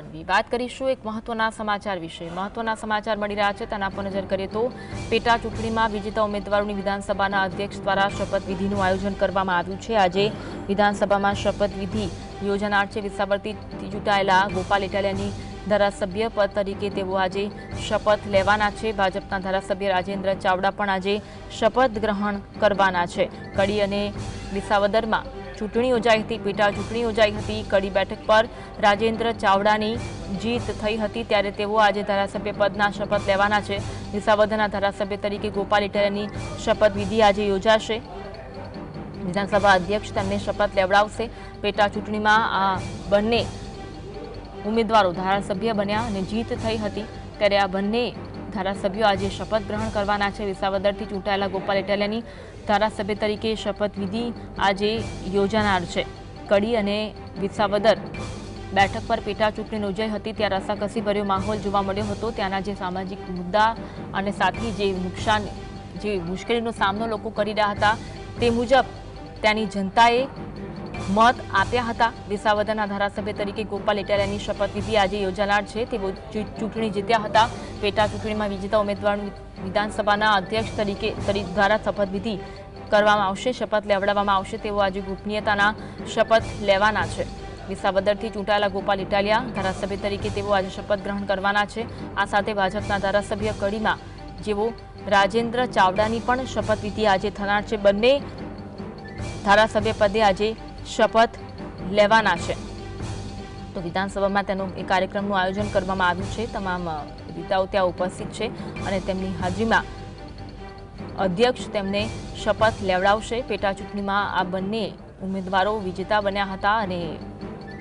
બનવી. વાત કરીશું એક મહત્વના સમાચાર વિશે. મહત્વના સમાચાર મળી રહ્યા છે. તેના પર નજર કરીએ તો પેટા ચૂંટણીમાં વિજેતા ઉમેદવારોની વિધાનસભાના અધ્યક્ષ દ્વારા શપથવિધિનું આયોજન કરવામાં આવ્યું છે. આજે વિધાનસભામાં શપથવિધિ યોજાનાર છે. વિસાવદરથી ચૂંટાયેલા ગોપાલ ઇટાલિયાની ધારાસભ્ય પદ તરીકે તેઓ આજે શપથ લેવાના છે. ભાજપના ધારાસભ્ય રાજેન્દ્ર ચાવડા પણ આજે શપથ ગ્રહણ કરવાના છે. કડી અને વિસાવદરમાં ચૂંટણી યોજાઈ હતી, પેટા ચૂંટણી યોજાઈ હતી. કડી બેઠક પર રાજેન્દ્ર ચાવડાની જીત થઈ હતી ત્યારે તેઓ આજે ધારાસભ્ય પદના શપથ લેવાના છે. વિસાવદરના ધારાસભ્ય તરીકે ગોપાલ ઇટાલિયાની શપથવિધિ આજે યોજાશે. વિધાનસભા અધ્યક્ષ તેમને શપથ લેવડાવશે. પેટા ચૂંટણીમાં આ બંને ઉમેદવારો ધારાસભ્ય બન્યા અને જીત થઈ હતી. ત્યારે આ બંને ધારાસભ્યો આજે શપથ ગ્રહણ કરવાના છે. વિસાવદરથી ચૂંટાયેલા ગોપાલ ઇટાલિયાની ધારાસભ્ય તરીકે શપથવિધિ આજે યોજાનાર છે. કડી અને વિસાવદર બેઠક પર પેટા ચૂંટણી યોજાઈ હતી, ત્યાં રસાકસીભર્યો માહોલ જોવા મળ્યો હતો. ત્યાંના જે સામાજિક મુદ્દા અને સાથે જે નુકસાન, જે મુશ્કેલીનો સામનો લોકો કરી રહ્યા હતા, તે મુજબ ત્યાંની જનતાએ મત આપ્યા હતા. વિસાવદરના ધારાસભ્ય તરીકે ગોપાલ ઇટાલિયાની શપથવિધિ આજે યોજાનાર છે. તેઓ ચૂંટણી જીત્યા હતા. પેટા ચૂંટણીમાં વિજેતા ઉમેદવારનું વિધાનસભાના અધ્યક્ષ તરીકે તરી- દ્વારા શપથવિધિ કરવામાં આવશે. શપથ લેવડાવવામાં આવશે. તેઓ આજે ગોપનીયતાના શપથ લેવાના છે. વિસાવદરથી ચૂંટાયેલા ગોપાલ ઇટાલિયા ધારાસભ્ય તરીકે તેઓ આજે શપથ ગ્રહણ કરવાના છે. આ સાથે ભાજપના ધારાસભ્ય કડીમાં જેઓ રાજેન્દ્ર ચાવડાની પણ શપથવિધિ આજે થનાર છે. બંને ધારાસભ્ય પદે આજે શપથ લેવાના છે. તો વિધાનસભામાં તેનું એ કાર્યક્રમનું આયોજન કરવામાં આવ્યું છે. તમામ નેતાઓ ત્યાં ઉપસ્થિત છે અને તેમની હાજરીમાં અધ્યક્ષ તેમને શપથ લેવડાવશે. પેટા ચૂંટણીમાં આ બંને ઉમેદવારો વિજેતા બન્યા હતા અને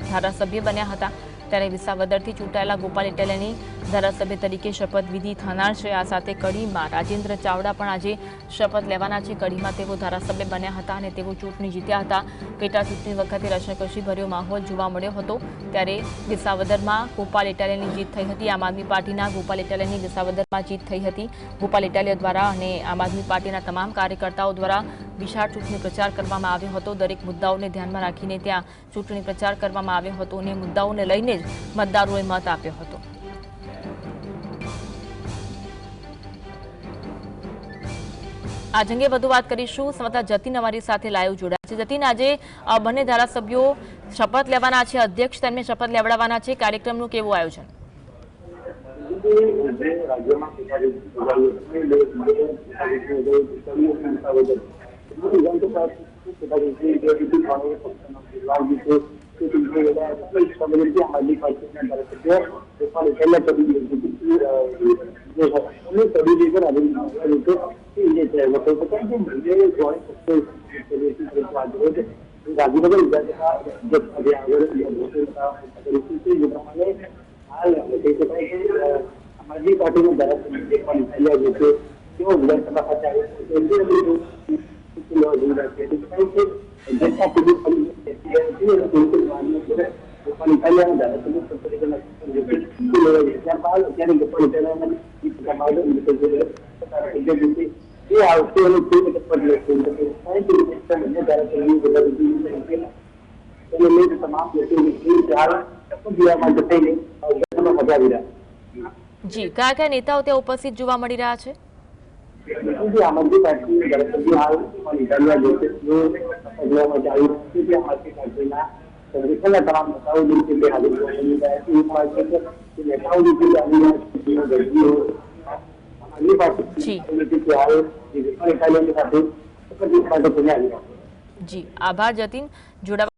ધારાસભ્ય બન્યા હતા. ત્યારે વિસાવદરથી ચૂંટાયેલા ગોપાલ ઇટાલિયાની ધારાસભ્ય તરીકે શપથવિધિ થનાર છે. આ સાથે કડીમાં રાજેન્દ્ર ચાવડા પણ આજે શપથ લેવાના છે. કડીમાં તેઓ ધારાસભ્ય બન્યા હતા અને તેઓ ચૂંટણી જીત્યા હતા. પેટા ચૂંટણી વખતે રસાકસી ભર્યો માહોલ જોવા મળ્યો હતો. ત્યારે વિસાવદરમાં ગોપાલ ઇટાલિયાની જીત થઈ હતી. આમ આદમી પાર્ટીના ગોપાલ ઇટાલિયાની વિસાવદરમાં જીત થઈ હતી. ગોપાલ ઇટાલિયા દ્વારા અને આમ આદમી પાર્ટીના તમામ કાર્યકર્તાઓ દ્વારા વિશાળ ચૂંટણી પ્રચાર કરવામાં આવ્યો હતો. દરેક મુદ્દાઓને ધ્યાનમાં રાખીને ત્યાં ચૂંટણી પ્રચાર કરવામાં આવ્યો હતો અને મુદ્દાઓને લઈને જ મતદારોએ મત આપ્યો હતો. આ અંગે વધુ વાત કરીશું. સંવાદદાતા જતીન અમારી સાથે લાઈવ જોડાયા છે. જતીન, આજે બંને ધારાસભ્યો શપથ લેવાના છે. અધ્યક્ષ તેમને શપથ લેવડાવવાના છે. કાર્યક્રમનું કેવું આયોજન? રાજ્યમાં પેટાચૂંટણી યોજાઈ હતી, એમાં પેટાચૂંટણી જે રીતે કોંગ્રેસ પક્ષના ઉમેદવાર જે છે, તે ચૂંટણી યોજાઈ હતી. એ સમગ્ર આમ આદમી પાર્ટીના ધારાસભ્ય ગોપાલ ઇટાલિયા તરીકે જે, અ, જે અને તરીકે પણ આજે રીતે તે જે છે, વખતે પોતાની જે બંને જોડે પક્ષો આજે ગાંધીનગર વિધાનસભા અધ્યક્ષ આજે આગળ ઘોષણા કરી છે જે પ્રમાણે હાલ કહી શકાય કે અ, આમ આદમી પાર્ટીના ધારાસભ્ય જે પણ ઇટાલિયા જે છે તેઓ વિધાનસભા ખાતે આવે છે તેમને બધું સૂચન લેવા જઈ રહ્યા છે એટલે કહી છે જનતા સુધી ફરી છે. તે બિલકુલ માન્ય છે. ગોપાલ ઇટાલિયાના ધારાસભ્ય પદ તરીકેના સૂચન જે છે તે લેવા જઈ રહ્યા છે. ત્યારબાદ અત્યારે ગોપાલ ધારાસભ્ય જે એ આવશે તે રીતે પદ લેશે એટલે કે સાહીઠ રીતે બધા રીતે એને લઈને તમામ લોકો જે લેવા માટે થઈને અભ્યાસમાં મજા આવી રહ્યા જી કયા કયા નેતાઓ ત્યાં ઉપસ્થિત જોવા મળી રહ્યા છે? છે આમ આદમી પાર્ટીના હાલ પણ ઇટાલિયા જે આવી રહ્યા છે જે આમ પાર્ટીના સંગઠનના તમામ નેતાઓ જે હાજર જોવા મળી રહ્યા છે એ જે નેતાઓ જે છે તે આવી રહ્યા છે જેઓ દર્દીઓ આમ